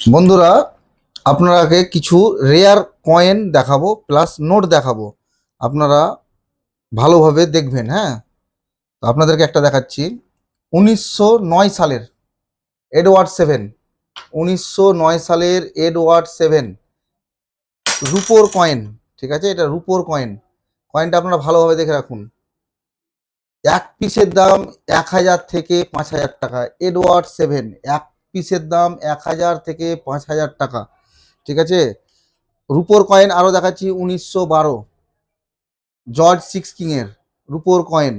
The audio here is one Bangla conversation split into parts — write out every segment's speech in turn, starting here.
বন্ধুরা আপনারাকে কিছু রেয়ার কয়েন দেখাবো প্লাস নোট দেখাবো। আপনারা ভালোভাবে দেখবেন হ্যাঁ? তো আপনাদেরকে একটা দেখাচ্ছি। উনিশশো নয় সালের এডওয়ার্ড সেভেন উনিশশো নয় সালের এডওয়ার্ড সেভেন রুপোর কয়েন ঠিক আছে? এটা রুপোর কয়েন কয়েনটা আপনারা ভালোভাবে দেখে রাখুন। এক পিসের দাম এক হাজার থেকে পাঁচ হাজার টাকা। এডওয়ার্ড সেভেন এক পিসের দাম এক হাজার থেকে পাঁচ হাজার টাকা। ঠিক আছে? রুপোর কয়েন আরও দেখাচ্ছি, উনিশশো বারো। জর্জ সিক্স কিংয়ের রুপোর কয়েন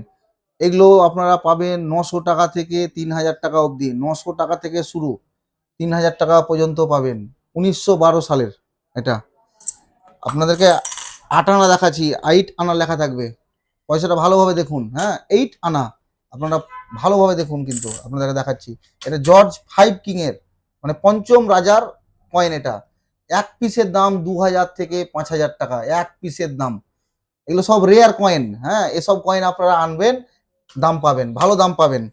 এগুলো আপনারা পাবেন নশো টাকা থেকে তিন হাজার টাকা অবধি। নশো টাকা থেকে শুরু, তিন হাজার টাকা পর্যন্ত পাবেন। উনিশশো বারো সালের এটা। আপনাদেরকে আট আনা দেখাচ্ছি এইট আনা লেখা থাকবে। পয়সাটা ভালোভাবে দেখুন হ্যাঁ? এইট আনা। আপনারা ভালোভাবে দেখুন কিন্তু, আপনাদেরকে দেখাচ্ছি। এটা জর্জ ফাইভ কিংয়ের মানে পঞ্চম রাজার কয়েন এটা। এক পিসের দাম দু হাজার থেকে পাঁচ হাজার টাকা, এক পিসের দাম। এগুলো সব রেয়ার কয়েন হ্যাঁ? এসব কয়েন আপনারা আনবেন, দাম পাবেন, ভালো দাম পাবেন।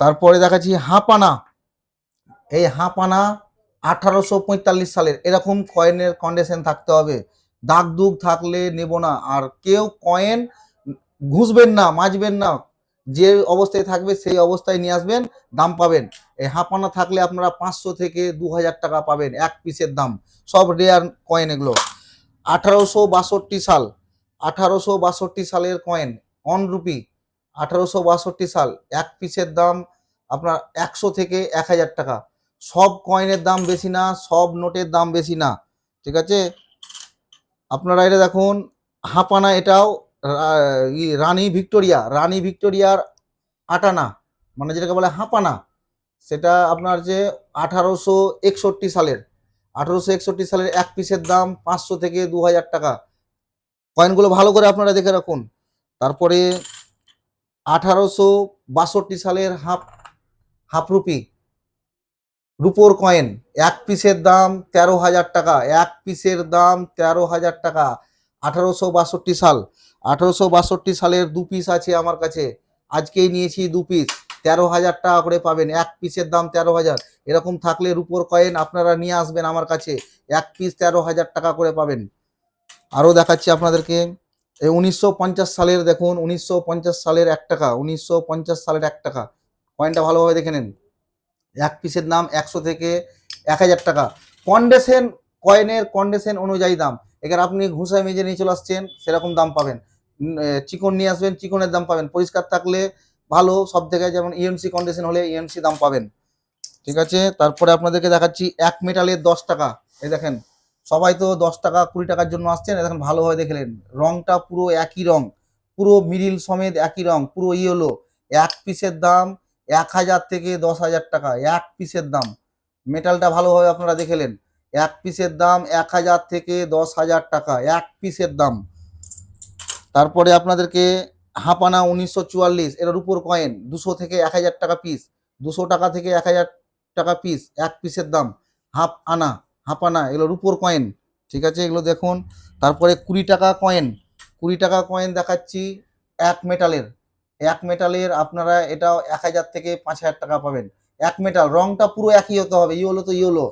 তারপরে দেখাচ্ছি হাঁপানা। এই হাঁপানা আঠারোশো পঁয়তাল্লিশ সালের, এরকম কয়েনের কন্ডিশন থাকতে হবে। দাগ দুগ থাকলে নেব না, আর কেউ কয়েন ঘুষবেন না, মাজবেন না। যে অবস্থায় থাকবে সেই অবস্থায় নিয়ে আসবেন, দাম পাবেন। এই হাঁপানা থাকলে আপনারা পাঁচশো থেকে দু হাজার টাকা পাবেন এক পিসের দাম। সব রেয়ার কয়েন এগুলো। আঠারোশো বাষট্টি সাল, আঠারোশো বাষট্টি সালের কয়েন অন রুপি আঠারোশো বাষট্টি সাল, এক পিসের দাম আপনার একশো থেকে এক হাজার টাকা। সব কয়েনের দাম বেশি না, সব নোটের দাম বেশি না, ঠিক আছে? আপনারা এটা দেখুন, হাঁপানা এটাও রানী ভিক্টোরিয়া, রানী ভিক্টোরিয়ার আটানা মানে যেটাকে বলে হাঁপানা, সেটা আপনার যে আঠারোশো একষট্টি সালের, আঠারোশো একষট্টি সালের এক পিসের দাম পাঁচশো থেকে দু হাজার টাকা। কয়েনগুলো ভালো করে আপনারা দেখে রাখুন। তারপরে আঠারোশো বাষট্টি সালের হাফ হাফ রুপি, রুপোর কয়েন, এক পিসের দাম তেরো হাজার টাকা, এক পিসের দাম তেরো হাজার টাকা। আঠারোশো বাষট্টি সাল। আঠারোশো বাষট্টি সালের দু পিস আছে আমার কাছে। আজকেই নিয়েছি দু পিস তেরো হাজার টাকা করে পাবেন। এক পিসের দাম তেরো হাজার। এরকম থাকলে রুপোর কয়েন আপনারা নিয়ে আসবেন আমার কাছে। এক পিস তেরো হাজার টাকা করে পাবেন। আরও দেখাচ্ছি আপনাদেরকে। এই উনিশশো পঞ্চাশ সালের দেখুন, উনিশশো পঞ্চাশ সালের এক টাকা, উনিশশো পঞ্চাশ সালের এক টাকা। কয়েনটা ভালোভাবে দেখে নেন। এক পিসের দাম একশো থেকে এক হাজার টাকা। কন্ডেশন কয়েনের কন্ডেশন অনুযায়ী দাম। এখানে আপনি ঘুষায় মেজে নিয়ে চলে আসছেন, সেরকম দাম পাবেন। চিকন নিয়ে আসবেন, চিকনের দাম পাবেন। পরিষ্কার থাকলে ভালো, সব জায়গায় যেমন ইএমসি কন্ডিশন হলে ইএমসি দাম পাবেন। ঠিক আছে? তারপরে আপনাদেরকে দেখাচ্ছি, এক মেটালের দশ টাকা। এই দেখেন, সবাই তো দশ টাকা, কুড়ি টাকার জন্য আসছেন। দেখেন, ভালোভাবে দেখলেন। রংটা পুরো একই রং। পুরো মিডিল সমেত একই রং, পুরো ইয়েলো। এক পিসের দাম এক হাজার থেকে দশ হাজার টাকা। এক পিসের দাম। মেটালটা ভালোভাবে আপনারা দেখেলেন এক পিসের দাম এক হাজার থেকে দশ হাজার টাকা, এক পিসের দাম। তারপরে আপনাদেরকে হাঁপানা উনিশশো চুয়াল্লিশ, এটার উপর কয়েন দুশো থেকে এক হাজার টাকা পিস দুশো টাকা থেকে এক হাজার টাকা পিস এক পিসের দাম। হাফ আনা হাঁপানা আনা এগুলোর উপর কয়েন ঠিক আছে? এগুলো দেখুন। তারপরে কুড়ি টাকা কয়েন কুড়ি টাকা কয়েন দেখাচ্ছি এক মেটালের এক মেটালের আপনারা এটাও এক হাজার থেকে পাঁচ হাজার টাকা পাবেন। এক মেটাল রংটা পুরো একই হতে হবে, ইয়েলো তো ইয়েলো।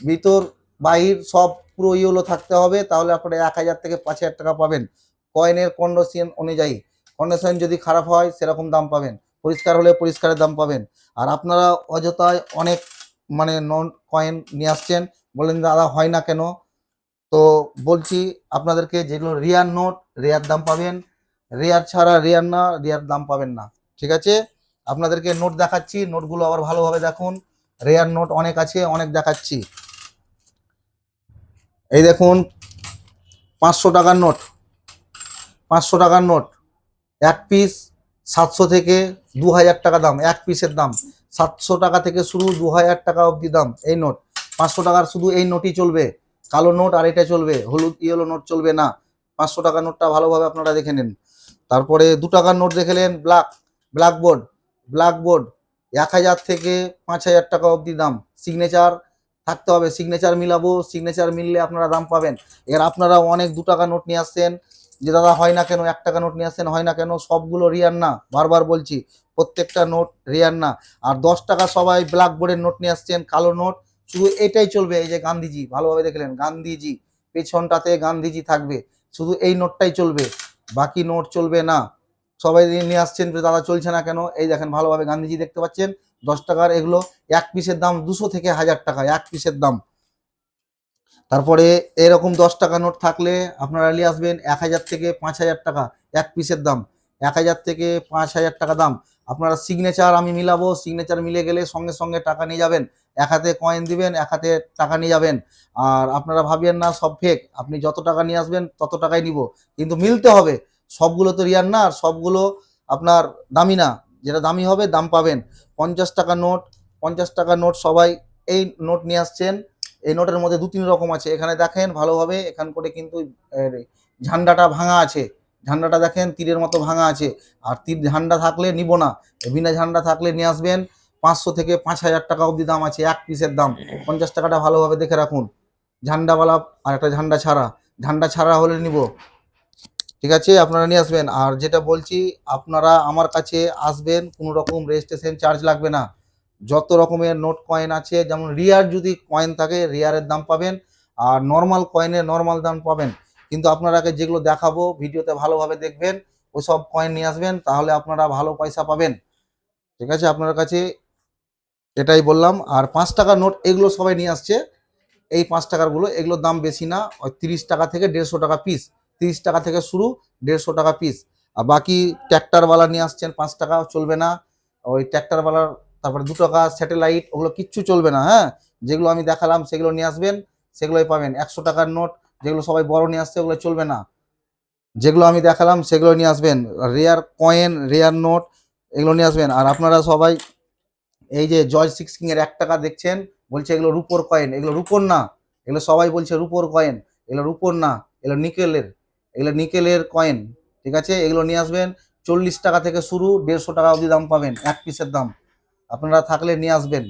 ভিতর, বাহির সব পুরো ইয়েলো থাকতে হবে, তাহলে আপনারা এক হাজার থেকে পাঁচ হাজার টাকা পাবেন। কয়েনের কন্ডিশন অনুযায়ী। কন্ডিশন যদি খারাপ হয়, সেরকম দাম পাবেন। পরিষ্কার হলে পরিষ্কারের দাম পাবেন। আর আপনারা অযথায় অনেক মানে নন কয়েন নিয়ে আসছেন বলেন দাদা হয় না কেন? তো বলছি আপনাদেরকে যেগুলো রিয়ার নোট, রেয়ার দাম পাবেন। রেয়ার ছাড়া রেয়ার না, রেয়ার দাম পাবেন না। ঠিক আছে? আপনাদেরকে নোট দেখাচ্ছি। নোটগুলো আবার ভালোভাবে দেখুন। রেয়ার নোট অনেক আছে, অনেক দেখাচ্ছি। এই দেখুন, পাঁচশো টাকার নোট, পাঁচশো টাকার নোট, এক পিস সাতশো থেকে দু হাজার টাকা দাম, এক পিসের দাম, সাতশো টাকা থেকে শুরু দু হাজার টাকা অবধি দাম এই নোট, পাঁচশো টাকার শুধু এই নোটই চলবে, কালো নোট আর এটা চলবে, হলুদ ইয়েলো নোট চলবে না, পাঁচশো টাকার নোটটা ভালোভাবে আপনারা দেখে নিন। তারপরে দু টাকার নোট দেখলেন ব্ল্যাক ব্ল্যাকবোর্ড ব্ল্যাকবোর্ড এক হাজার থেকে পাঁচ হাজার টাকা অবধি দাম সিগনেচার থাকতে হবে সিগনেচার মিলাবো সিগনেচার মিললে আপনারা দাম পাবেন। এর আপনারা অনেক দু টাকা নোট নিয়ে আসছেন, যে দাদা হয় না কেন, এক টাকা নোট নিয়ে আসছেন, হয় না কেন, সবগুলো রিয়ার না, বারবার বলছি, প্রত্যেকটা নোট রিয়ার না। আর দশ টাকা সবাই ব্ল্যাকবোর্ডের নোট নিয়ে আসছেন, কালো নোট, শুধু এটাই চলবে, এই যে গান্ধীজি, ভালোভাবে দেখলেন, গান্ধীজি, পেছনটাতে গান্ধীজি থাকবে, শুধু এই নোটটাই চলবে, বাকি নোট চলবে না। সবাই নিয়ে আসছেন দাদা চলছে না কেন, এই দেখেন, ভালোভাবে গান্ধীজি দেখতে পাচ্ছেন দশ টাকার এগুলো এক পিসের দাম দুশো থেকে হাজার টাকা, এক পিসের দাম। তারপরে এরকম দশ টাকা নোট থাকলে আপনারা নিয়ে আসবেন এক হাজার থেকে পাঁচ হাজার টাকা, এক পিসের দাম। এক হাজার থেকে পাঁচ হাজার টাকা দাম। আপনারা সিগনেচার আমি মিলাবো সিগনেচার মিলে গেলে সঙ্গে সঙ্গে টাকা নিয়ে যাবেন। এক হাতে কয়েন দিবেন, এক হাতে টাকা নিয়ে যাবেন। আর আপনারা ভাবিয়েন না সব ফেক আপনি যত টাকা নিয়ে আসবেন তত টাকাই নিব। কিন্তু মিলতে হবে। সবগুলো তো রিয়ার না, আর সবগুলো আপনার দামি না। যেটা দামি হবে, দাম পাবেন। পঞ্চাশ টাকা নোট, পঞ্চাশ টাকা নোট সবাই এই নোট নিয়ে আসছেন। এই নোটের মধ্যে দু তিন রকম আছে। এখানে দেখেন ভালোভাবে, এখান করে কিন্তু ঝান্ডাটা ভাঙা আছে। ঝান্ডাটা দেখেন, তীরের মতো ভাঙা আছে। আর তীর ঝান্ডা থাকলে নিব না। বিনা ঝান্ডা থাকলে নিয়ে আসবেন। পাঁচশো থেকে পাঁচ হাজার টাকা অবধি দাম আছে, এক পিসের দাম। পঞ্চাশ টাকাটা ভালোভাবে দেখে রাখুন। ঝান্ডাওয়ালা আর একটা ঝান্ডা ছাড়া। ঝান্ডা ছাড়া হলে নিব। ঠিক আছে? আপনারা নিয়ে আসবেন। আর যেটা বলছি, আপনারা আমার কাছে আসবেন, কোনো রকম রেজিস্ট্রেশন চার্জ লাগবে না। যত রকমের নোট কয়েন আছে, যেমন রিয়ার যদি কয়েন থাকে রিয়ারের দাম পাবেন, আর নর্মাল কয়েনের নর্মাল দাম পাবেন। কিন্তু আপনারাকে যেগুলো দেখাবো, ভিডিওতে ভালোভাবে দেখবেন ওসব কয়েন নিয়ে আসবেন, তাহলে আপনারা ভালো পয়সা পাবেন। ঠিক আছে? আপনার কাছে এটাই বললাম। আর পাঁচ টাকার নোট এগুলো সবাই নিয়ে আসছে। এই পাঁচ টাকারগুলো এগুলোর দাম বেশি না, ওই তিরিশ টাকা থেকে দেড়শো টাকা পিস তিরিশ টাকা থেকে শুরু, দেড়শো টাকা পিস আর বাকি ট্র্যাক্টারওয়ালা নিয়ে আসছেন পাঁচ টাকা, চলবে না। ওই ট্র্যাক্টারওয়ালার তারপরে দু টাকা, স্যাটেলাইট, ওগুলো কিচ্ছু চলবে না হ্যাঁ? যেগুলো আমি দেখালাম, সেগুলো নিয়ে আসবেন, সেগুলোই পাবেন। একশো টাকার নোট, যেগুলো সবাই বড় নিয়ে আসছে, ওগুলো চলবে না। যেগুলো আমি দেখালাম, সেগুলো নিয়ে আসবেন। রেয়ার কয়েন, রেয়ার নোট, এগুলো নিয়ে আসবেন। আর আপনারা সবাই এই যে জয় সিক্স কিং এর এক টাকা দেখছেন, বলছে এগুলো রুপোর কয়েন। এগুলো রুপোর না। এগুলো সবাই বলছে রুপোর কয়েন। এগুলো রুপোর না। এগুলো নিকেলের। এগুলো নিকেলের কয়েন ঠিক আছে? এগুলো নিয়ে আসবেন, চল্লিশ টাকা থেকে শুরু, দেড়শো টাকা অবধি দাম পাবেন, এক পিসের দাম। আপনারা থাকলে নিয়ে আসবেন।